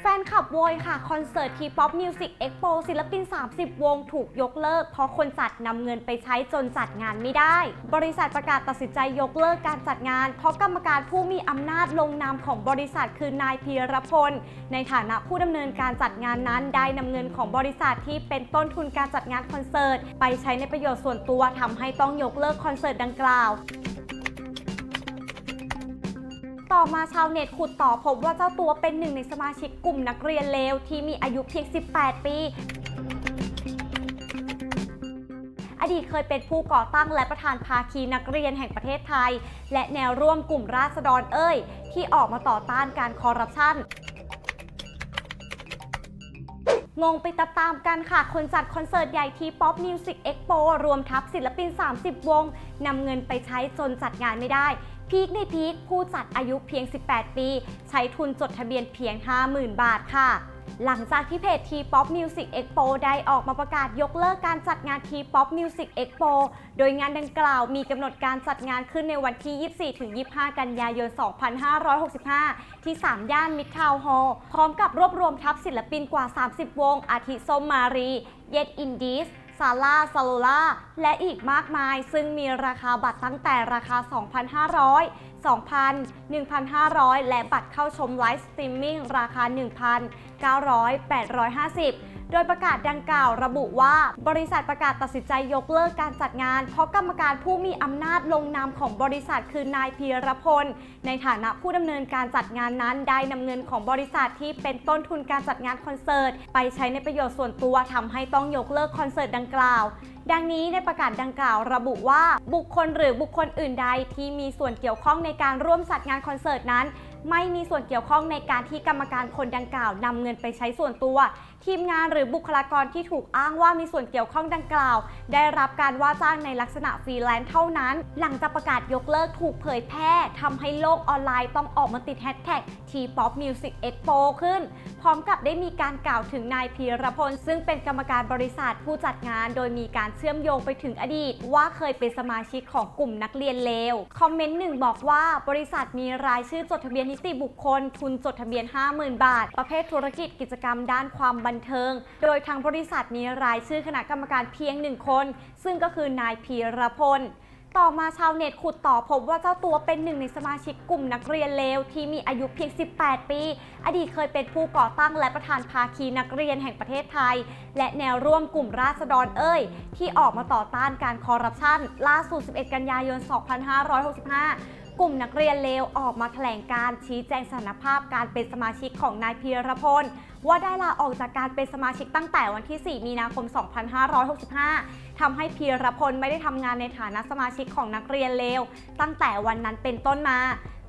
แฟนคลับโวยค่ะ คอนเสิร์ตทีป๊อปมิวสิกเอ็กโปศิลปิน 30 วงถูกยกเลิก เพราะคนจัดนำเงินไปใช้จนจัดงานไม่ได้ บริษัทประกาศตัดสินใจยกเลิกการจัดงาน เพราะกรรมการผู้มีอำนาจลงนามของบริษัทคือนายพีรพล ในฐานะผู้ดำเนินการจัดงานนั้นได้นำเงินของบริษัทที่เป็นต้นทุนการจัดงานคอนเสิร์ต ไปใช้ในประโยชน์ส่วนตัวทำให้ต้องยกเลิกคอนเสิร์ตดังกล่าว ต่อมาชาวเน็ตขุดต่อพบว่าเจ้าตัวเป็นหนึ่งในสมาชิกกลุ่มนักเรียนเลวที่มีอายุเพียง 18 ปีอดีตเคยเป็นผู้ก่อตั้งและประธานภาคีนักเรียนแห่งประเทศไทย และแนวร่วมกลุ่มราษฎรเอ้ย ที่ออกมาต่อต้านการคอร์รัปชัน งงไปตามๆกันค่ะ คนจัดคอนเสิร์ตใหญ่ทีป๊อปมิวสิกเอ็กโปรวมทัพศิลปิน 30 วงนำเงินไปใช้จนจัดงานไม่ได้ พีคในพีคผู้จัดอายุเพียง 18 ปี ใช้ทุนจดทะเบียนเพียง 50,000 บาทค่ะหลังจากที่เพจ T-POP Music Expo ได้ออกมาประกาศยกเลิกการจัดงาน T-POP Music Expo โดยงานดังกล่าวมีกำหนดการจัดงานขึ้นในวันที่ 24-25 กันยายน 2565 ที่ 3 ย่านมิตรทาวน์ฮอลล์พร้อมกับรวบรวมทัพศิลปินกว่า 30 วง อาทิส้มมารี เย็ดอินดีส ซาร่าซาโลล่า และอีกมากมาย ซึ่งมีราคาบัตรตั้งแต่ราคา 2,500 2,000 1,500 และบัตรเข้าชมไลฟ์สตรีมมิ่งราคา 1,900 850 โดยประกาศดังกล่าวระบุว่า บริษัทประกาศตัดสินใจยกเลิกการจัดงาน เพราะกรรมการผู้มีอำนาจลงนามของบริษัทคือนายพีรพล ในฐานะผู้ดำเนินการจัดงานนั้น ได้นำเงินของบริษัทที่เป็นต้นทุนการจัดงานคอนเสิร์ต ไปใช้ในประโยชน์ส่วนตัวทำให้ต้องยกเลิกคอนเสิร์ตดังกล่าวดังนี้ในประกาศดังกล่าวระบุว่าบุคคลหรือบุคคลอื่นใดที่มีส่วนเกี่ยวข้องในการร่วมจัดงานคอนเสิร์ตนั้น ไม่มีส่วนเกี่ยวข้องในการที่กรรมการคนดังกล่าวนำเงินไปใช้ส่วนตัว ทีมงานหรือบุคลากรที่ถูกอ้างว่ามีส่วนเกี่ยวข้องดังกล่าว ได้รับการว่าจ้างในลักษณะฟรีแลนซ์เท่านั้น หลังจากประกาศยกเลิกถูกเผยแพร่ทำให้โลกออนไลน์ต้องออกมาติดแฮชแท็ก T-POP Music Expo ขึ้น พร้อมกับได้มีการกล่าวถึงนายพีรพล ซึ่งเป็นกรรมการบริษัทผู้จัดงาน โดยมีการเชื่อมโยงไปถึงอดีต ว่าเคยเป็นสมาชิกของกลุ่มนักเรียนเลว คอมเมนต์หนึ่งบอกว่าบริษัทมีรายชื่อจดทะเบียนนิติบุคคล ทุนจดทะเบียน 50,000 บาท ประเภทธุรกิจกิจกรรมด้านความบันเทิง โดยทางบริษัทมีรายชื่อคณะกรรมการเพียงหนึ่งคน ซึ่งก็คือนายพีรพลต่อมาชาวเน็ตขุดต่อพบว่าเจ้าตัวเป็นหนึ่งในสมาชิกกลุ่มนักเรียนเลว ที่มีอายุเพียง 18 ปี อดีตเคยเป็นผู้ก่อตั้งและประธานภาคีนักเรียนแห่งประเทศไทย และแนวร่วมกลุ่มราษฎรเอ้ย ที่ออกมาต่อต้านการคอร์รัปชันล่าสุด 11 กันยายน 2565 กลุ่มนักเรียนเลวออกมาแถลงการชี้แจงสถานภาพการเป็นสมาชิกของนายพีรพลว่าได้ลาออกจากการเป็นสมาชิกตั้งแต่วันที่ 4 มีนาคม 2565ทำให้พีรพลไม่ได้ทำงานในฐานะสมาชิกของนักเรียนเลวตั้งแต่วันนั้นเป็นต้นมา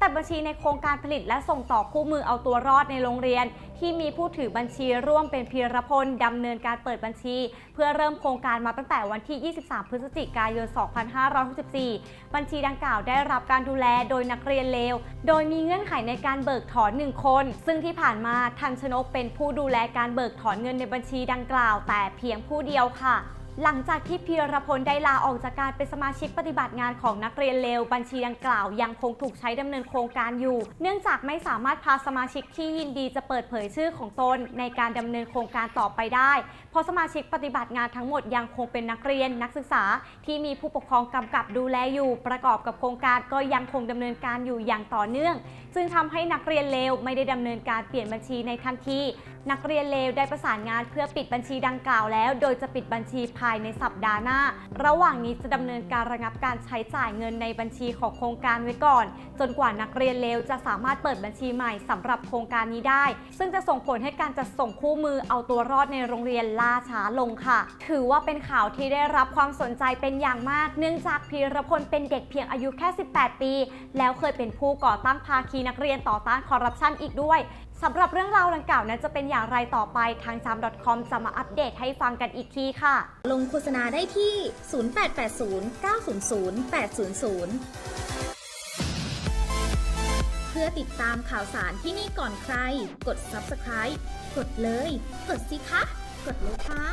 แต่บัญชีในโครงการผลิตและส่งต่อคู่มือเอาตัวรอดในโรงเรียน ที่มีผู้ถือบัญชีร่วมเป็นพีรพลดำเนินการเปิดบัญชี เพื่อเริ่มโครงการมาตั้งแต่วันที่ 23 พฤศจิกายน 2564 บัญชีดังกล่าวได้รับการดูแลโดยนักเรียนเลว โดยมีเงื่อนไขในการเบิกถอน 1 คน ซึ่งที่ผ่านมาทันชนกเป็นผู้ดูแลการเบิกถอนเงินในบัญชีดังกล่าว แต่เพียงผู้เดียวค่ะ หลังจากที่พีรพลได้ลาออกจากการเป็นสมาชิกปฏิบัติงานของนักเรียนเลว บัญชีดังกล่าวยังคงถูกใช้ดำเนินโครงการอยู่ เนื่องจากไม่สามารถพาสมาชิกที่ยินดีจะเปิดเผยชื่อของตนในการดำเนินโครงการต่อไปได้ เพราะสมาชิกปฏิบัติงานทั้งหมดยังคงเป็นนักเรียนนักศึกษา ที่มีผู้ปกครองกำกับดูแลอยู่ ประกอบกับโครงการก็ยังคงดำเนินการอยู่อย่างต่อเนื่อง ซึ่งทำให้นักเรียนเลวไม่ได้ดำเนินการเปลี่ยนบัญชีในทันที นักเรียนเลวได้ประสานงานเพื่อปิดบัญชีดังกล่าวแล้ว โดยจะปิดบัญชีภายในสัปดาห์หน้า ระหว่างนี้จะดำเนินการระงับการใช้จ่ายเงินในบัญชีของโครงการไว้ก่อน จนกว่านักเรียนเลวจะสามารถเปิดบัญชีใหม่สำหรับโครงการนี้ได้ ซึ่งจะส่งผลให้การจัดส่งคู่มือเอาตัวรอดในโรงเรียนล่าช้าลงค่ะ ถือว่าเป็นข่าวที่ได้รับความสนใจเป็นอย่างมาก เนื่องจากพีรพลเป็นเด็กเพียงอายุแค่ 18 ปี แล้วเคยเป็นผู้ก่อตั้งภาคีนักเรียนต่อต้านคอร์รัปชันอีกด้วย สำหรับเรื่องราวดังกล่าวนั้นจะเป็นอย่างไรต่อไปทาง 3.com จะมาอัปเดตให้ฟังกันอีกทีค่ะ ลงโฆษณาได้ที่ 0880 900 800 เพื่อติดตามข่าวสารที่นี่ก่อนใคร กด subscribe กดเลย กดสิคะ กดเลยค่ะ